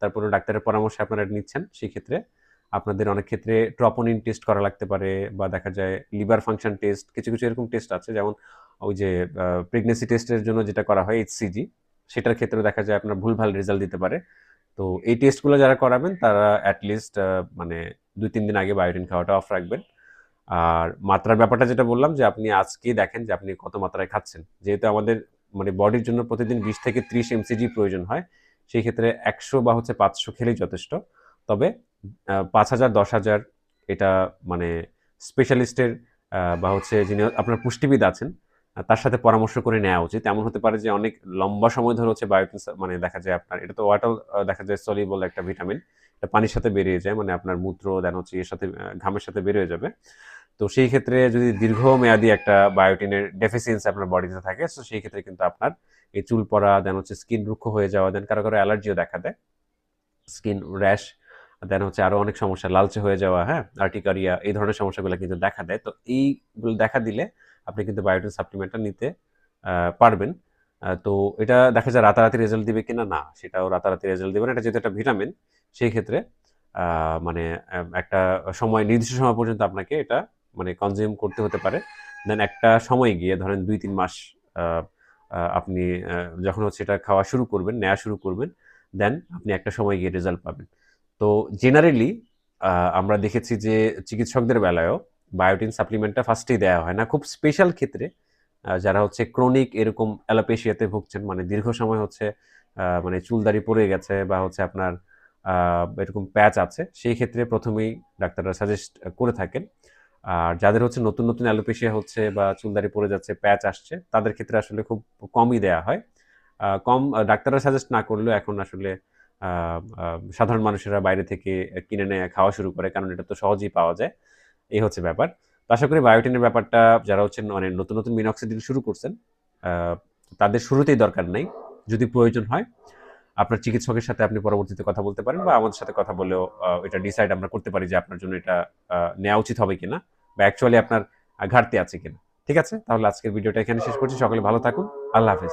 তারপরে ডাক্তারের পরামর্শে আপনারা নিচ্ছেন সেই ক্ষেত্রে আপনাদের অনেক ক্ষেত্রে ট্রপোনিন টেস্ট করা লাগতে পারে বা দেখা যায় লিভার ফাংশন টেস্ট কিছু কিছু এরকম টেস্ট আছে, যেমন ওই যে প্রেগনেন্সি টেস্টের জন্য যেটা করা হয় এইচসিজি সেটার ক্ষেত্রে দেখা যায় আপনার ভুলভাল রেজাল্ট দিতে পারে। তো এই টেস্টগুলো যারা করাবেন, তারা অ্যাটলিস্ট মানে দুই, তিন দিন আগে বায়োটিন খাওয়াটা অফ রাখবেন। আর মাত্রার ব্যাপারটা যেটা বললাম, যে আপনি আজকে দেখেন যে আপনি কত মাত্রায় খাচ্ছেন। যেহেতু আমাদের মানে বডির জন্য প্রতিদিন বিশ থেকে ত্রিশ এমসিজি প্রয়োজন হয় সেই ক্ষেত্রে একশো বা হচ্ছে পাঁচশো খেলেই যথেষ্ট। তবে পাঁচ হাজার, দশ হাজার এটা মানে স্পেশালিস্টের বা হচ্ছে যিনি আপনার পুষ্টিবিদ আছেন তার সাথে পরামর্শ করে নেওয়া উচিত। এমন হতে পারে যে অনেক লম্বা সময় ধরে হচ্ছে বায়োটিন মানে দেখা যায় আপনার, এটা তো ওয়াটার দেখা যায় সলিবল একটা ভিটামিন এটা পানির সাথে বেরিয়ে যায় মানে আপনার মূত্র দেন হচ্ছে এর সাথে ঘামের সাথে বেরিয়ে যাবে। তো সেই ক্ষেত্রে যদি দীর্ঘমেয়াদী একটা বায়োটিনের ডেফিসিয়েন্সি আপনার বডিতে থাকে তো সেই ক্ষেত্রে কিন্তু আপনার এই চুল পড়া দেন হচ্ছে স্কিন রুক্ষ হয়ে যাওয়া দেন কারও কারও অ্যালার্জিও দেখা দেয়। স্কিন র্যাশ দেন হচ্ছে আরও অনেক সমস্যা, লালচে হয়ে যাওয়া হ্যাঁ আর্টিকারিয়া এই ধরনের সমস্যাগুলো কিন্তু দেখা দেয়। তো এইগুলো দেখা দিলে আপনি কিন্তু বায়োটিন সাপ্লিমেন্টটা নিতে পারবেন। তো এটা দেখা যায় রাতারাতি রেজাল্ট দিবে কিনা? না, সেটাও রাতারাতি রেজাল্ট দিবে না। এটা যেহেতু একটা ভিটামিন সেই ক্ষেত্রে মানে একটা সময়, নির্দিষ্ট সময় পর্যন্ত আপনাকে এটা মানে কনজিউম করতে হতে পারে দেন একটা সময় গিয়ে ধরেন দুই, তিন মাস আপনি যখন হচ্ছে এটা খাওয়া শুরু করবেন নেওয়া শুরু করবেন দেন আপনি একটা সময় গিয়ে রেজাল্ট পাবেন। তো জেনারেলি আমরা দেখেছি যে চিকিৎসকদের বেলায়ও বায়োটিন সাপ্লিমেন্টটা ফার্স্টেই দেওয়া হয় না। খুব স্পেশাল ক্ষেত্রে যারা হচ্ছে ক্রনিক এরকম অ্যালোপেশিয়াতে ভুগছেন মানে দীর্ঘ সময় হচ্ছে মানে চুলদারি পড়ে গেছে বা হচ্ছে আপনার এরকম প্যাচ আছে, সেই ক্ষেত্রে প্রথমেই ডাক্তাররা সাজেস্ট করে থাকেন। আর যাদের হচ্ছে নতুন নতুন অ্যালোপেশিয়া হচ্ছে বা চুলদারি পড়ে যাচ্ছে, প্যাচ আসছে, তাদের ক্ষেত্রে আসলে খুব কমই দেয়া হয়। কম ডাক্তাররা সাজেস্ট না করলেও এখন আসলে সাধারণ মানুষেরা বাইরে থেকে কিনে নিয়ে খাওয়া শুরু করে, কারণ এটা তো সহজেই পাওয়া যায়। এই হচ্ছে ব্যাপার। তো আশা করি বায়োটিনের ব্যাপারটা যারা হচ্ছেন মানে নতুন নতুন মিনক্সিডিল শুরু করছেন তাদের শুরুতেই দরকার নেই, যদি প্রয়োজন হয়। আপনার চিকিৎসকের সাথে আপনি পরবর্তীতে কথা বলতে পারেন বা আমাদের সাথে কথা বলেও এটা ডিসাইড আমরা করতে পারি যে আপনার জন্য এটা নেওয়া উচিত হবে কিনা। বা অ্যাকচুয়ালি আপনার ঘাটতি আছে কিনা। ঠিক আছে? তাহলে আজকের ভিডিওটা এখানে শেষ করছি। সকলে ভালো থাকুন। আল্লাহ হাফেজ।